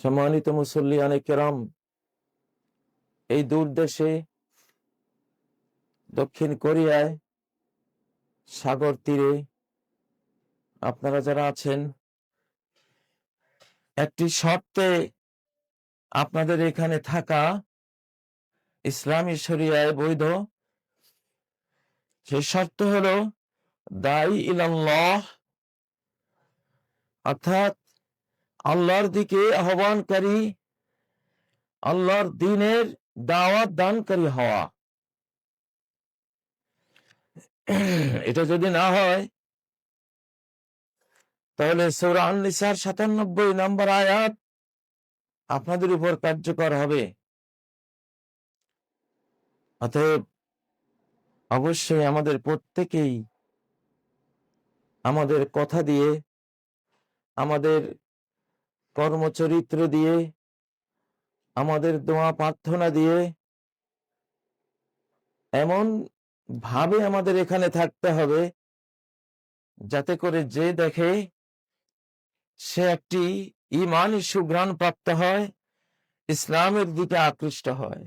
সম্মানিত মুসল্লি কেরাম, এই দূর দেশে, দক্ষিণ কোরিয়ায় সাগর তীরে আপনারা যারা আছেন, একটি শর্তে আপনাদের এখানে থাকা ইসলামী শরিয়ায় বৈধ। সেই শর্ত হলো দাই ইলাল্লাহ, অর্থাৎ আল্লাহর দিকে আহ্বানকারী, আল্লাহর দিনের দাওয়াত দানকারী হওয়া। এটা যদি না হয়, তাহলে সৌরা নিসার সাতানব্বই নম্বর আয়াত আপনাদের উপর কার্যকর হবে। অতএব অবশ্যই আমাদের প্রত্যেকেই আমাদের কথা দিয়ে, আমাদের কর্মচরিত্র দিয়ে, আমাদের দোয়া প্রার্থনা দিয়ে, এমন ভাবে আমাদের এখানে থাকতে হবে যাতে করে যে দেখে সে একটি ইমানই সুঘ্রাণ প্রাপ্ত হয়, ইসলামের দিকে আকৃষ্ট হয়।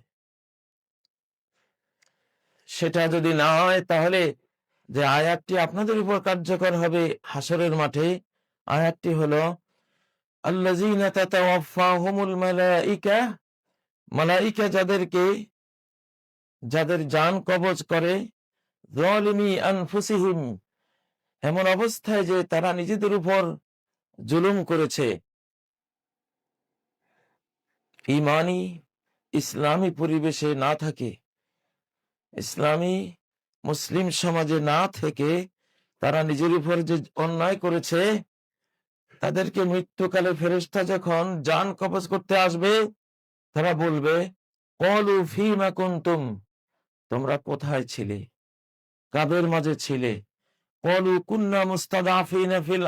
সেটা যদি না হয় তাহলে যে আয়াতটি আপনাদের উপর কার্যকর হবে হাসরের মাঠে, আয়াতটি হলো আল্লাযীনা তাতাওয়াফাহুমুল মালাইকা মালাইকা যাদেরকে, যাদের জান কবজ করে এমন অবস্থায় যে তারা নিজেদের উপর জুলুম করেছে। ইমানি ইসলামী পরিবেশে না থাকে, ইসলামী মুসলিম সমাজে না থেকে তারা নিজের উপর যে অন্যায় করেছে তাদেরকে মৃত্যুকালে ফেরেস্তা যখন জান কবজ করতে আসবে, তারা বলবে, কলু ফিমা কুন্তুম, তোমরা কোথায় ছিলে? কাদের মাঝে ছিলে? কলু কুন্না মুস্তাদাফিনা ফিল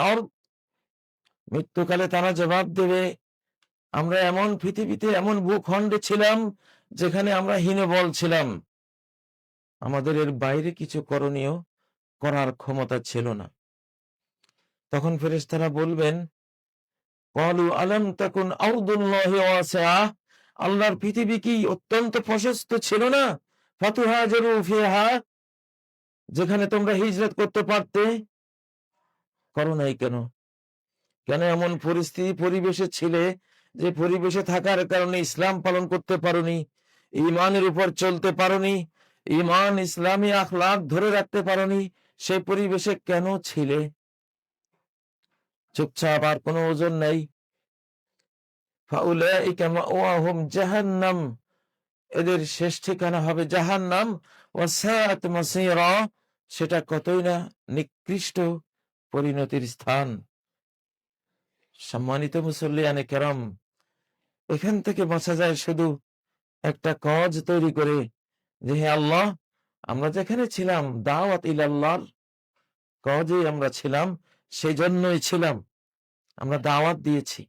মৃত্যুকালে তারা জবাব দেবে, আমরা এমন পৃথিবীতে এমন ভূখণ্ডে ছিলাম যেখানে আমরা হীনবল ছিলাম। আমাদের এর বাইরে কিছু করণীয় করার ক্ষমতা ছিল না। তখন ফেরেশতারা বলবেন, কলু আলম তাকুন আউদুল্লাহি আল্লাহর পৃথিবী কি অত্যন্ত প্রশস্ত ছিল না? ফিহা, যেখানে তোমরা হিজরত করতে পারতে? করো নাই কেন? কেন এমন পরিস্থিতি পরিবেশে ছিলে যে পরিবেশে থাকার কারণে ইসলাম পালন করতে পারোনি, ইমানের উপর চলতে পারোনি, ইমান ইসলামী আখলাক ধরে রাখতে পারোনি সেই পরিবেশে কেন ছিলে? চুপচাপ আর কোনো ওজন নেই। এদের শেষ ঠিকানা হবে ওয়াসাআত মাসীরা। সেটা কতই না নিকৃষ্ট পরিণতির স্থান। সম্মানিত মুসল্লিয়ানে কেরাম, এখান থেকে বাঁচা যায় শুধু একটা কজ তৈরি করে, যে হে আল্লাহ, আমরা যেখানে ছিলাম, দাওয়াত ইলাল্লাহর কজে আমরা ছিলাম সেই জন্যই ছিলাম। আমরা দাওয়াত দিয়েছি।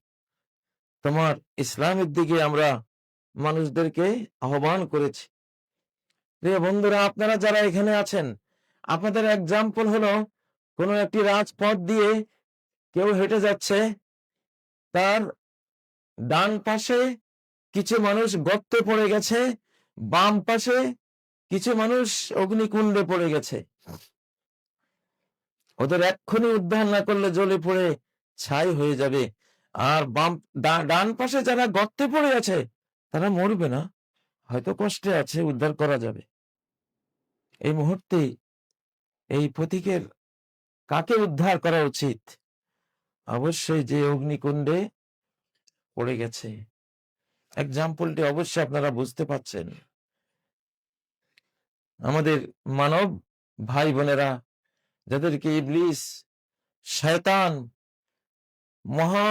তোমার ইসলামের দিকে আমরা মানুষদেরকে আহ্বান করেছি। বন্ধুরা, আপনারা যারা এখানে আছেন, আপনাদের এক্সাম্পল হলো কোনো একটি রাজপথ দিয়ে কেউ হেঁটে যাচ্ছে, তার ডান পাশে কিছু মানুষ গর্তে পড়ে গেছে, বাম পাশে কিছু মানুষ অগ্নিকুণ্ডে পড়ে গেছে। ওদের এক্ষুনি উদ্ধার না করলে জ্বলে পড়ে ছাই হয়ে যাবে। আর বাম ডান পাশে যারা গর্তে পড়ে আছে, তারা মরবে না। হয়তো কষ্টে আছে, উদ্ধার করা যাবে। এই মুহূর্তে এই প্রতীকের কাকে উদ্ধার করা উচিত? অবশ্যই যে অগ্নিকুণ্ডে পড়ে গেছে। এক্সাম্পলটি অবশ্যই আপনারা বুঝতে পাচ্ছেন। আমাদের মানব ভাই বোনেরা যাদেরকে ইবলিস শয়তান, মহা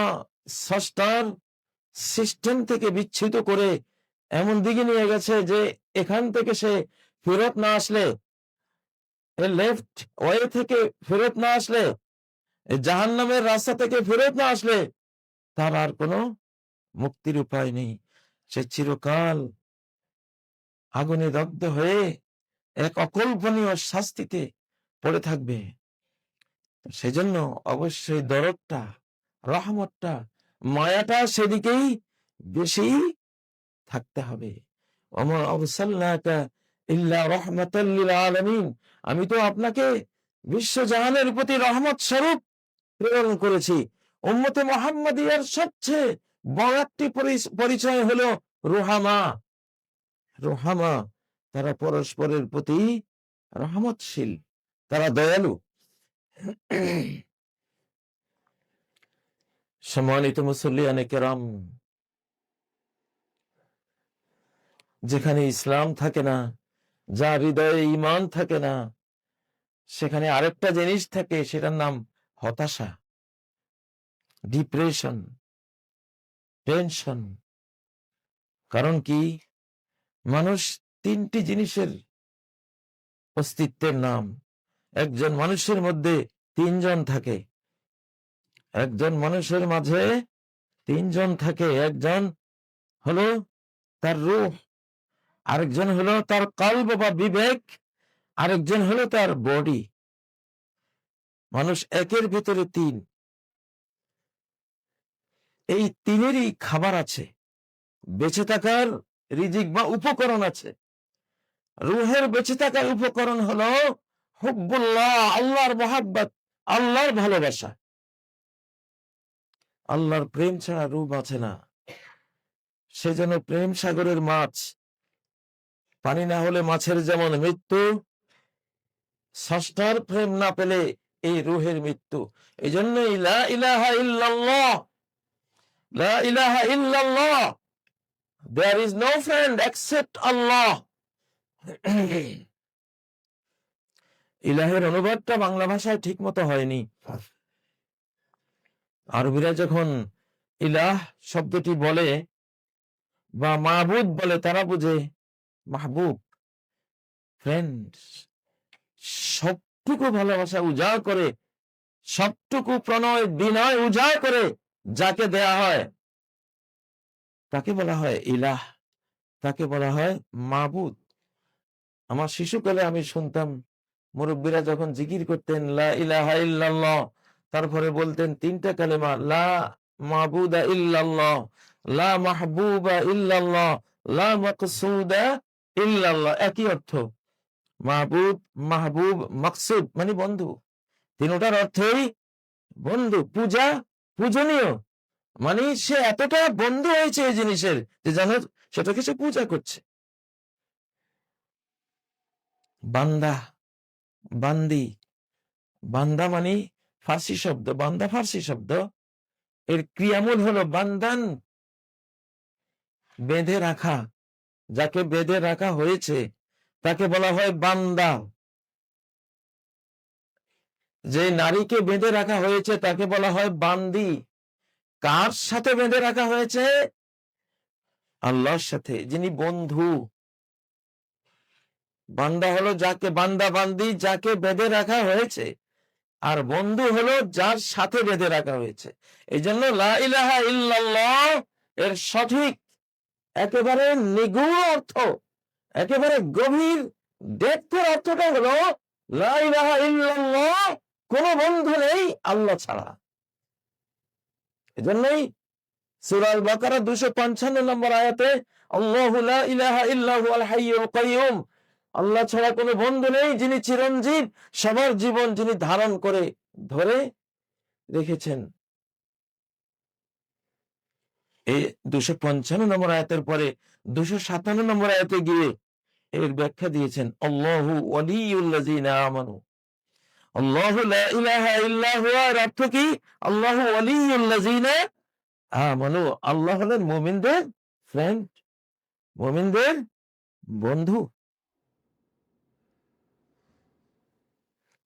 স্রষ্টার সিস্টেম থেকে বিচ্ছিত করে এমন দিকে নিয়ে গেছে যে এখান থেকে সে ফেরত না আসলে লেফট ওয়ে থেকে ফেরত না আসলে জাহান নামের রাস্তা থেকে ফেরত না আসলে, তার আর কোনো মুক্তির উপায় নেই। সে চিরকাল আগুনে দগ্ধ হয়ে এক অকল্পনীয় শাস্তিতে পড়ে থাকবে। সেজন্য অবশ্যই দরদটা, রহমতটা, মায়াটা সেদিকেই বেশি থাকতে হবে। ওমা আরসালনাকা ইল্লা আমি তো আপনাকে বিশ্বজাহানের প্রতি রহমত স্বরূপ প্রেরণ করেছি। উম্মতে মোহাম্মদিয়ার সবচেয়ে বড় পরিচয় হলো রোহামা। রোহামা তারা পরস্পরের প্রতি রহমতশীল। তারা দয়ালু। সম্মানিত মুসল্লিয়ানে কেরাম, যেখানে ইসলাম থাকে না যার হৃদয়ে ইমান থাকে না, সেখানে আরেকটা জিনিস থাকে, সেটার নাম হতাশা, ডিপ্রেশন, টেনশন। কারণ কি? মানুষ তিনটি জিনিসের অস্তিত্বের নাম। একজন মানুষের মধ্যে তিনজন থাকে। একজন মানুষের মাঝে তিনজন থাকে। একজন হলো তার রূহ, আরেকজন হলো তার কল্ব বা বিবেক, আরেকজন হলো তার বডি মানুষ একের ভিতরে তিন। এই তিনেরই খাবার আছে। বেঁচে থাকার রিজিক বা উপকরণ আছে। রুহের বেঁচে থাকার উপকরণ হলো হুব্বুল্লাহ, আল্লাহর মোহাব্বত, আল্লাহর ভালোবাসা। আল্লাহর প্রেম ছাড়া রূপ আছে না। সে যেন প্রেম সাগরের মাছ। পানি না হলে মাছের যেমন মৃত্যু ষষ্ঠার প্রেম না পেলে এই রুহের মৃত্যু। এই ইল্লাল্লাহ, There is no friend except Allah. ইলাহের অনুবাদটা বাংলা ভাষায় ঠিক মতো হয়নি। আরবিরা যখন ইলাহ শব্দটি বলে বা মাহবুদ বলে, তারা বুঝে মাহবুব ফ্রেন্ড সবটুকু ভালোবাসা উজাড় করে, সবটুকু প্রণয়, বিনয় উজাড় করে যাকে দেয়া হয়, তাকে বলা হয় ইলাহ, তাকে বলা হয় মাবুদ। আমার শিশুকালে আমি শুনতাম মুরব্বীরা যখন জিকির করতেন তারপরে বলতেন তিনটা কালেমা, লা মাবুদা ইল্লাল্লাহ লা মাহবুবা ইল্লাল্লাহ লা মাকসুদা ইল্লাল্লাহ একই অর্থ। মাহবুব মাহবুব, মাকসুদ মানে বন্ধু। তিনটার অর্থই বন্ধু, পূজা পূজনীয়। মানে সে এতটা বন্ধু হয়েছে এই জিনিসের যে যেন সেটাকে সে পূজা করছে। বান্দা বান্দি। বান্দা মানে ফার্সি শব্দ, বান্দা ফার্সি শব্দ। এর ক্রিয়ামূল হলো বান্দান। বেঁধে রাখা, যাকে বেঁধে রাখা হয়েছে, তাকে বলা হয় বান্দা। যে নারীকে বেঁধে রাখা হয়েছে, তাকে বলা হয় বান্দি। কার সাথে বেঁধে রাখা হয়েছে? আল্লাহর সাথে, যিনি বন্ধু। বান্দা হলো যাকে বান্দা বান্দি, যাকে বেঁধে রাখা হয়েছে, আর বন্ধু হলো যার সাথে বেঁধে রাখা হয়েছে। এই জন্য এর সঠিক একেবারে নিগুড় অর্থ, একেবারে গভীর ডেপথের অর্থটা হলো কোনো বন্ধু নেই আল্লাহ ছাড়া। এজন্যই সুরাল বাকারা দুশো পঞ্চান্ন নম্বর আয়াতে, আল্লাহু ইলাহা ইল্লাহু আল্লাহ ছাড়া কোনো বন্ধু নেই যিনি চিরঞ্জীব, সবার জীবন যিনি ধারণ করে ধরে রেখেছেন। এই দুশো পঞ্চান্ন নম্বর আয়াতের পরে দুশো সাতান্ন নম্বর আয়াতে গিয়ে এর ব্যাখ্যা দিয়েছেন, আল্লাহু আমানু। আল্লাহ হলেন মুমিনদের ফ্রেন্ড মুমিনদের বন্ধু।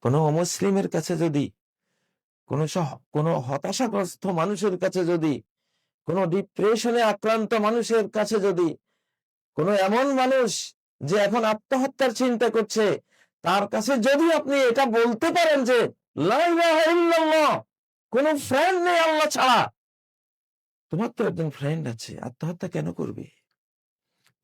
কোন অমুসলিমের কাছে যদি, কোন কোন হতাশাগ্রস্ত মানুষের কাছে যদি, কোন ডিপ্রেশনে আক্রান্ত মানুষের কাছে যদি, কোন এমন মানুষ যে এখন আত্মহত্যার চিন্তা করছে, তার কাছে যদি আপনি এটা বলতে পারেন যে কোন ফ্রেন্ড নেই আল্লাহ ছাড়া। তোমার তো একজন ফ্রেন্ড আছে, আত্মহত্যা কেন করবে?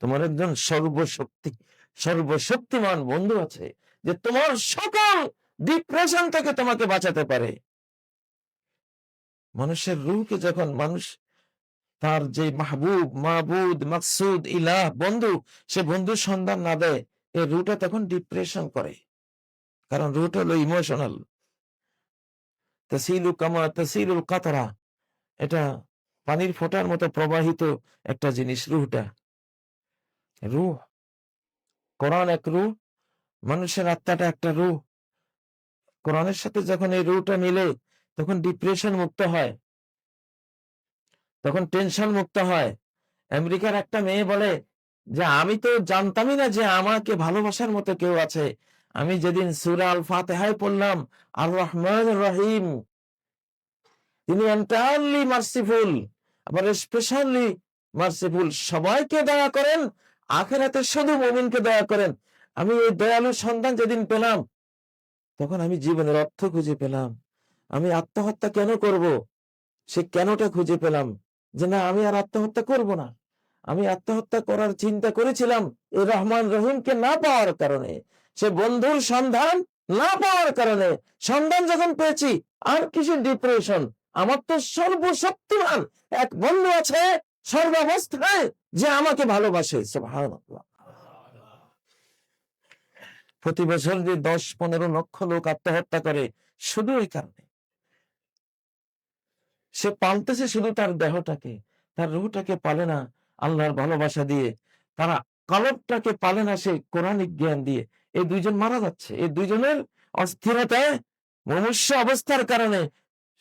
তোমার একজন সর্বশক্তি, সর্বশক্তিমান বন্ধু আছে, যে তোমার সকল ডিপ্রেশন থেকে তোমাকে বাঁচাতে পারে। মানুষের রুহকে যখন মানুষ তার যে মাহবুব মাহবুদ মাকসুদ, ইলাহ, বন্ধু, সে বন্ধুর সন্ধান না দেয় এই রুটা তখন ডিপ্রেশন করে। কারণ রুট হলো ইমোশনাল তাসিলু কামা, তাসিলুল কাতরা, এটা পানির ফোঁটার মতো প্রবাহিত একটা জিনিস রুহটা। রুহ, কোরআন এক রুহ, মানুষের আত্মাটা একটা রুহ। কোরআনের সাথে যখন এই রুহটা মিলে, তখন ডিপ্রেশন মুক্ত হয়। তখন টেনশন মুক্ত হয়। আমেরিকার একটা মেয়ে বলে যে, আমি তো জানতামই না যে আমাকে ভালোবাসার মতো কেউ আছে। আমি যেদিন সুরা আল ফাতেহায় পড়লাম আর রহমান রহিম তিনি এন্টায়ারলি মার্সিফুল আবার স্পেশালি মার্সিফুল সবাইকে দয়া করেন, আখেরাতে শুধু মুমিনকে দয়া করেন। আমি এই দয়ালু সন্তান যেদিন পেলাম তখন আমি জীবনের অর্থ খুঁজে পেলাম। আমি আত্মহত্যা কেন করব? সে কেনটা খুঁজে পেলাম? যে না, আমি আর আত্মহত্যা করব না। আমি আত্মহত্যা করার চিন্তা করেছিলাম এই রহমান রহিমকে না পাওয়ার কারণে। সে বন্ধুর সন্ধান না পাওয়ার কারণে। সন্ধান যখন পেয়েছি, আর কিছু ডিপ্রেশন আমার তো সর্বশক্তিমান এক বন্ধু আছে সর্বাবস্থায় যে আমাকে ভালোবাসে, সুবহানাল্লাহ। প্রতি বছর যে দশ পনেরো লক্ষ লোক আত্মহত্যা করে, শুধু এই কারণে। সে পালতেছে শুধু তার দেহটাকে, তার রুহটাকে পালে না, আল্লাহর ভালোবাসা দিয়ে, তারা কলবটাকে পালে না সে কোরআনিক জ্ঞান দিয়ে। এই দুইজন মারা যাচ্ছে এই দুইজনের অস্থিরতায় মনুষ্য অবস্থার কারণে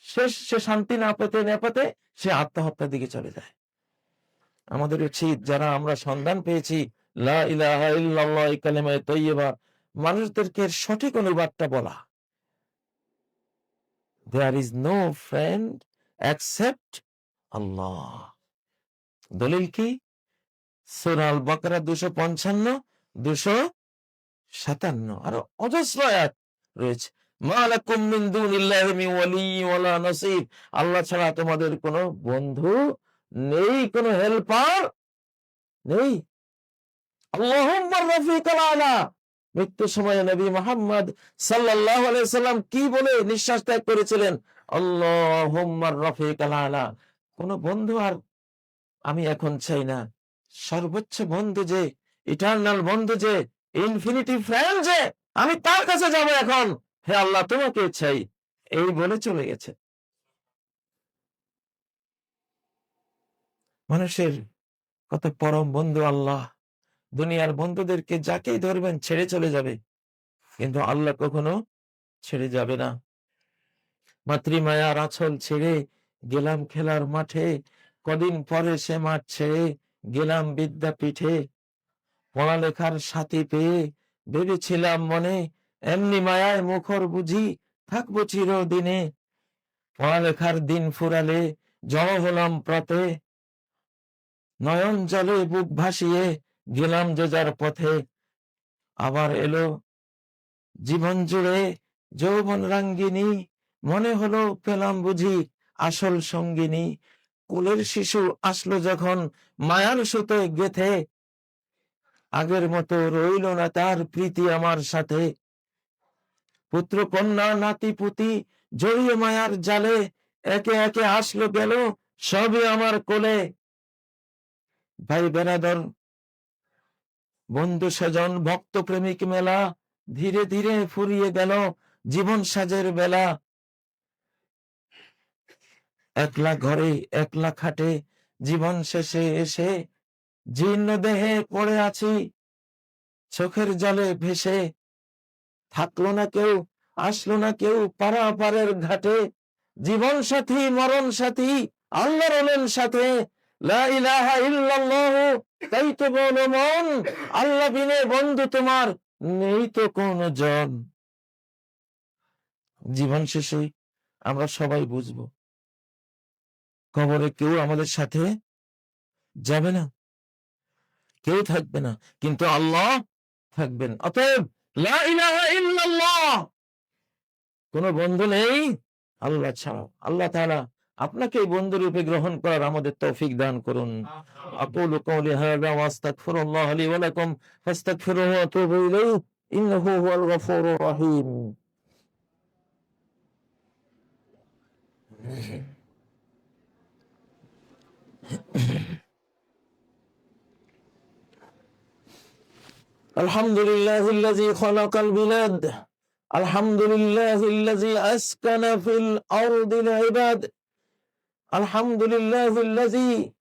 শেষ, সে শান্তি না পেতে না পেতে সে আত্মহত্যার দিকে চলে যায়। আমাদের উচিত যারা আমরা সন্ধান পেয়েছি, লা ইলাহা ইল্লাল্লাহ কালেমায়ে তৈয়বা মানুষদেরকে সঠিক অনুবাদটা বলা। There is no friend except Allah. দলিল কি? সুরাল বাকরা দুশো পঞ্চান্ন, দুশো সাতান্ন। আরও অজস্র রয়েছে। আল্লাহ ছাড়া তোমাদের কোনো বন্ধু নেই, কোনো হেল্পার নেই। আল্লাহুম্মা রাফিকাল আলা। মৃত্যু সময় নবী মোহাম্মদ আলাইহি সাল্লাম কি বলে নিঃশ্বাস ত্যাগ করেছিলেন? আল্লাহুম্মা রাফিকাল আলা। কোন বন্ধু আর আমি এখন চাই না। সর্বোচ্চ বন্ধু যে, ইটার্নাল বন্ধু যে, ইনফিনিটি ফ্রেন্ড যে, আমি তার কাছে যাব এখন। হে আল্লাহ, তোমাকে চাই। এই বলে চলে গেছে। মানুষের কত পরম বন্ধু আল্লাহ। দুনিয়ার বন্ধুদেরকে যাকেই ধরবেন ছেড়ে চলে যাবে। কিন্তু আল্লাহ কখনো ছেড়ে যাবে না। মাতৃমায়ার আঁচল ছেড়ে গেলাম খেলার মাঠে, কদিন পরে সে মাঠ ছেড়ে গেলাম বিদ্যাপীঠে। পড়ালেখার সাথী পেয়ে ভেবেছিলাম মনে, এমনি মায়ায় মুখর বুঝি থাকব চিরদিনে। পড়ালেখার দিন ফুরালে, জড় হলাম প্রতে। নয়ন জলে বুক ভাসিয়ে গেলাম যে যার পথে। আবার এলো জীবন জুড়ে যৌবন রাঙ্গিনী, মনে হলো পেলাম বুঝি আসল সঙ্গিনী। কোলের শিশু আসলো যখন মায়ার সুতে গেথে। আগের মতো রইল না তার প্রীতি আমার সাথে। পুত্র, কন্যা, নাতি, পুতি জড়িয়ে মায়ার জালে একে একে আসলো গেল সবই আমার কোলে। ভাই বেরাদর বন্ধু স্বজন ভক্ত প্রেমিক মেলা ধীরে ধীরে ফুরিয়ে গেল জীবন সাজের বেলা। একলা ঘরে, একলা খাটে জীবন শেষে এসে জীর্ণ দেহে পড়ে আছি, চোখের জলে ভেসে। থাকল না কেউ, আসলো না কেউ পারাপারের ঘাটে। জীবন সাথী, মরণ সাথী আল্লাহ রলেন সাথে। লা তাই তো বলো মন, আল্লাহ বিনে বন্ধু তোমার নেই তো কোনো জন জীবন শেষে আমরা সবাই বুঝব, কবরে কেউ আমাদের সাথে যাবে না, কেউ থাকবে না, কিন্তু আল্লাহ থাকবেন। অতএব কোন বন্ধু নেই আল্লাহ ছাড়া আল্লাহ তাআলা আপনাকে এই বন্ধু রূপে গ্রহণ করার আমাদের তৌফিক দান করুন আকুলু কওলি হাযা ওয়া আস্তাগফিরুল্লাহ লি ওয়া লাকুম ফাস্তাগফিরুহু ওয়া তুবু ইলাইহি ইন্নাহু হুয়াল গফুরুর রহিম الحمد لله الذي خلق البلاد الحمد لله الذي أسكن في الأرض العباد الحمد لله الذي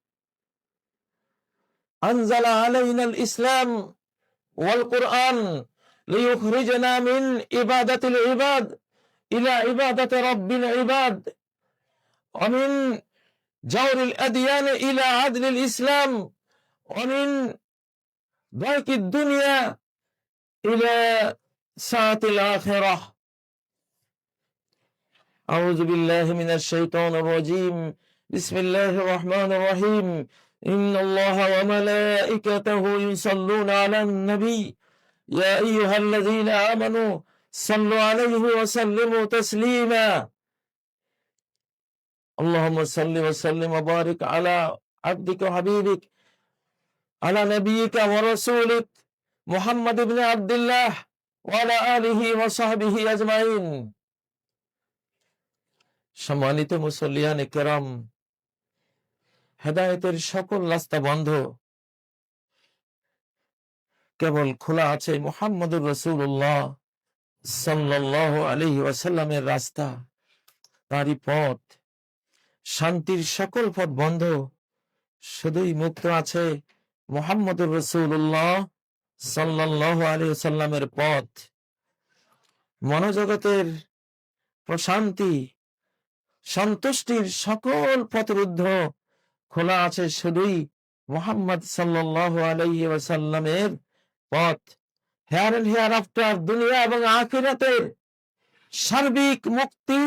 أنزل علينا الإسلام والقرآن ليخرجنا من عبادة العباد إلى عبادة رب العباد ومن جور الأديان إلى عدل الإسلام ومن ضيق الدنيا إلى ساعة الآخرة. أعوذ بالله من الشيطان الرجيم. بسم الله الرحمن الرحيم إن الله وملائكته يصلون على النبي يا أيها الذين آمنوا صلوا عليه وسلموا تسليما اللهم صل وسلم وبارك على عبدك وحبيبك على نبيك ورسولك محمد بن عبد الله وعلى آله وصحبه أجمعين সম্মানিত মুসল্লিয়ান কেরাম হেদায়েতের সকল রাস্তা বন্ধ। কেবল খোলা আছে মোহাম্মদুর রসুল্লাহ সাল্লাহ আলহি ওয়াসাল্লামের রাস্তা। তারই পথ। শান্তির সকল পথ বন্ধ। শুধুই মুক্ত আছে মোহাম্মদুর রসুল্লাহ সাল্লাহ আলী সাল্লামের পথ। মনোজগতের প্রশান্তি, সন্তুষ্টির সকল পথরুদ্ধ খোলা আছে শুধুই মোহাম্মদ সাল্লাহ আলাইহি ওয়াসাল্লামের পথ। হেয়ার এন্ড হেয়ার আফটার, দুনিয়া এবং আখিরাতের সার্বিক মুক্তি,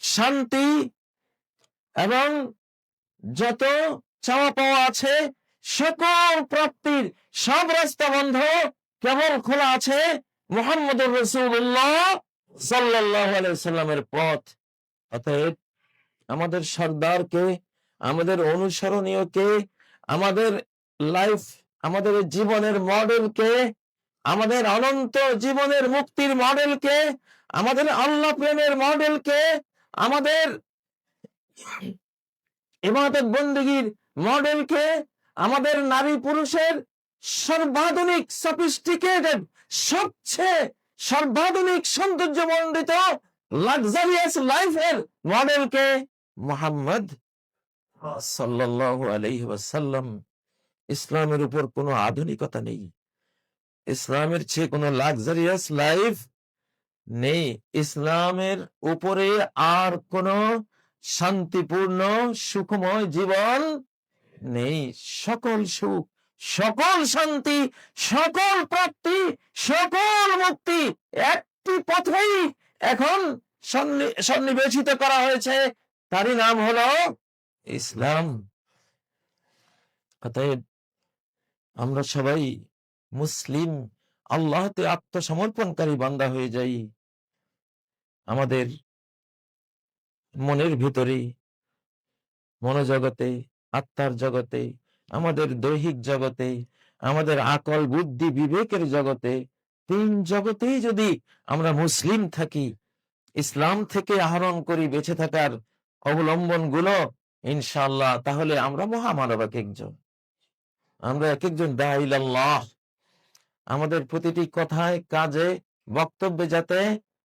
শান্তি এবং যত চাওয়া পাওয়া আছে, সকল প্রাপ্তির সব রাস্তা বন্ধ, কেবল খোলা আছে মোহাম্মদ রসুল্লাহ সাল্লাহ সাল্লামের পথ। অতএব আমাদের সর্দারকে আমাদের অনুসরণীয়কে, আমাদের লাইফ আমাদের জীবনের মডেলকে আমাদের অনন্ত জীবনের মুক্তির মডেলকে আমাদের আল্লাহ প্রেমের মডেলকে আমাদের ইবাদত বন্দীগীর মডেলকে আমাদের নারী পুরুষের সর্বাধুনিক সফিস্টিকেটেড সবচেয়ে সর্বাধুনিক সৌন্দর্যমণ্ডিত লাক্সারিয়াস লাইফের মডেলকে মোহাম্মদ ওয়াসাল্লাম, ইসলামের উপর কোনো আধুনিকতা নেই। ইসলামের চেয়ে কোনো লাক্সারিয়াস লাইফ নেই। ইসলামের উপরে আর কোনো শান্তিপূর্ণ, সুখময় জীবন নেই। সকল সুখ, সকল শান্তি, সকল প্রাপ্তি, সকল মুক্তি একটি পথেই এখন সন্নি- সন্নিবেশিত করা হয়েছে। তারই নাম হলো ইসলাম আমরা সবাই মুসলিম, আল্লাহতে আত্মসমর্পণকারী বান্দা হয়ে যাই। আমাদের মনের ভিতরে, মনোজগতে, আত্মার জগতে, আমাদের দৈহিক জগতে, আমাদের আকল বুদ্ধি বিবেকের জগতে, তিন জগতেই যদি আমরা মুসলিম থাকি, ইসলাম থেকে আহরণ করি বেঁচে থাকার অবলম্বনগুলো ইনশাল্লাহ তাহলে আমরা মহামানব এক একজন। আমরা এক একজন দাইলাল্লাহ আমাদের প্রতিটি কথায়, কাজে, বক্তব্যে যাতে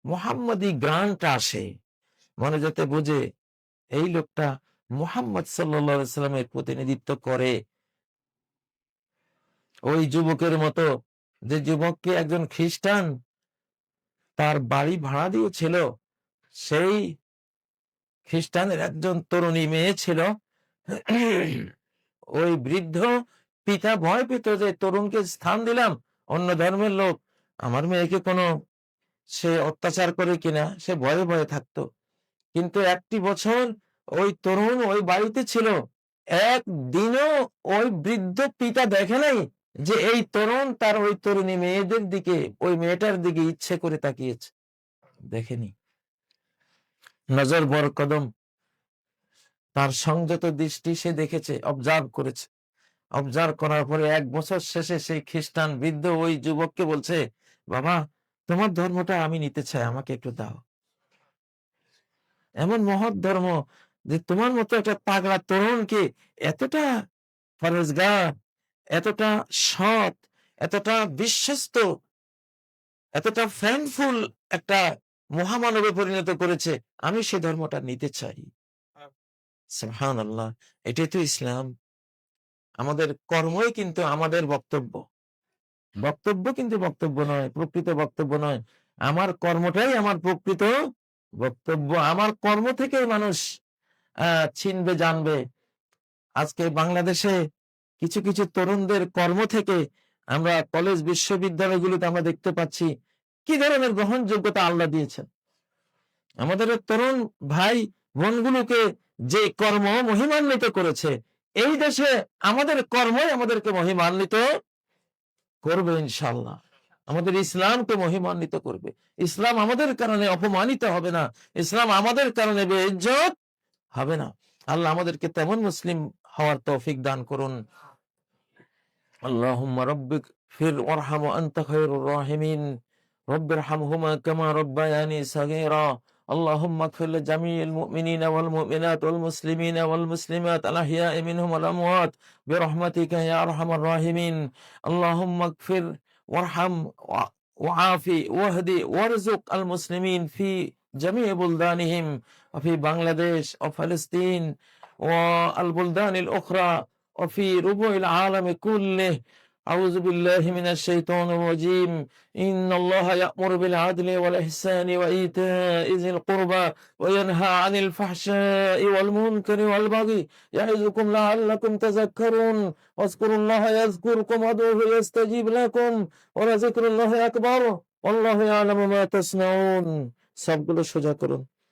মোহাম্মদী গ্রান্ট আসে, মনে যাতে বুঝে, এই লোকটা মোহাম্মদ সাল্লামের প্রতিনিধিত্ব করে। ওই যুবকের মতো, যে যুবককে একজন খ্রিস্টান তার বাড়ি ভাড়া দিয়েছিল, সেই খ্রিস্টানের একজন তরুণী মেয়ে ছিল। ওই বৃদ্ধ পিতা ভয় পেত যে তরুণকে স্থান দিলাম, অন্য ধর্মের লোক। আমার মেয়েকে কোনো সে অত্যাচার করে কিনা, সে ভয়ে ভয়ে থাকতো। কিন্তু একটি বছর ওই তরুণ ওই বাড়িতে ছিল। একদিনও ওই বৃদ্ধ পিতা দেখে নাই যে এই তরুণ তার ওই তরুণী মেয়েদের দিকে, ওই মেয়েটার দিকে ইচ্ছে করে তাকিয়েছে। দেখেনি নজর বর কদম। তার সংযত দৃষ্টি সে দেখেছে অবজার্ভ করেছে। অবজার্ভ করার পরে এক বছর শেষে সেই খ্রিস্টান বৃদ্ধ ওই যুবককে বলছে, বাবা, তোমার ধর্মটা আমি নিতে চাই, আমাকে একটু দাও। এমন মহৎ ধর্ম যে তোমার মতো একটা তাগড়া তরুণকে এতটা ফরেজগার এতটা সৎ, এতটা বিশ্বস্ত, এতটা ফ্যানফুল একটা মহামানবে পরিণত করেছে আমি সে ধর্মটা নিতে চাই। সুবহান আল্লাহ এটাই তো ইসলাম। আমাদের কর্মই কিন্তু আমাদের বক্তব্য। বক্তব্য কিন্তু বক্তব্য নয় প্রকৃত বক্তব্য নয়। আমার কর্মটাই আমার প্রকৃত বক্তব্য। আমার কর্ম থেকে মানুষ আহ চিনবে জানবে। আজকে বাংলাদেশে কিছু কিছু তরুণদের কর্ম থেকে আমরা কলেজ বিশ্ববিদ্যালয়গুলোতে আমরা দেখতে পাচ্ছি কি ধরনের গ্রহণযোগ্যতা আল্লাহ দিয়েছেন? আমাদের তরুণ ভাই বোনগুলোকে যে কর্ম মহিমান্বিত করেছে, এই দেশে আমাদের কর্মই আমাদেরকে মহিমান্বিত করবে ইনশাল্লাহ আমাদের ইসলামকে মহিমান্বিত করবে। ইসলাম আমাদের কারণে অপমানিত হবে না। ইসলাম আমাদের কারণে বেইজ্জত হবে না। আল্লাহ আমাদেরকে তেমন মুসলিম হওয়ার তৌফিক দান করুন। আল্লাহ রব্বিক ফির ওয়ারহাম আনতা খায়রুর রাহিমিন। رب ارحمهما كما ربياني صغيرا. اللهم اغفر لجميع المؤمنين والمؤمنات والمسلمين والمسلمات الأحياء منهم والأموات برحمتك يا أرحم الراحمين. اللهم اغفر وارحم وع- وعافي واهدي وارزق المسلمين في جميع بلدانهم وفي بنغلاديش وفلسطين والبلدان الأخرى وفي ربوع العالم كله. أعوذ بالله من الشيطان الرجيم إن الله يأمر بالعدل والإحسان وإيتاء ذي القربى وينهى عن الفحشاء والمنكر والبغي يعظكم لعلكم تذكرون واذكروا الله يذكركم وادعوه يستجيب لكم ولذكر الله أكبر والله يعلم ما تصنعون সবগুলো সোজা করুন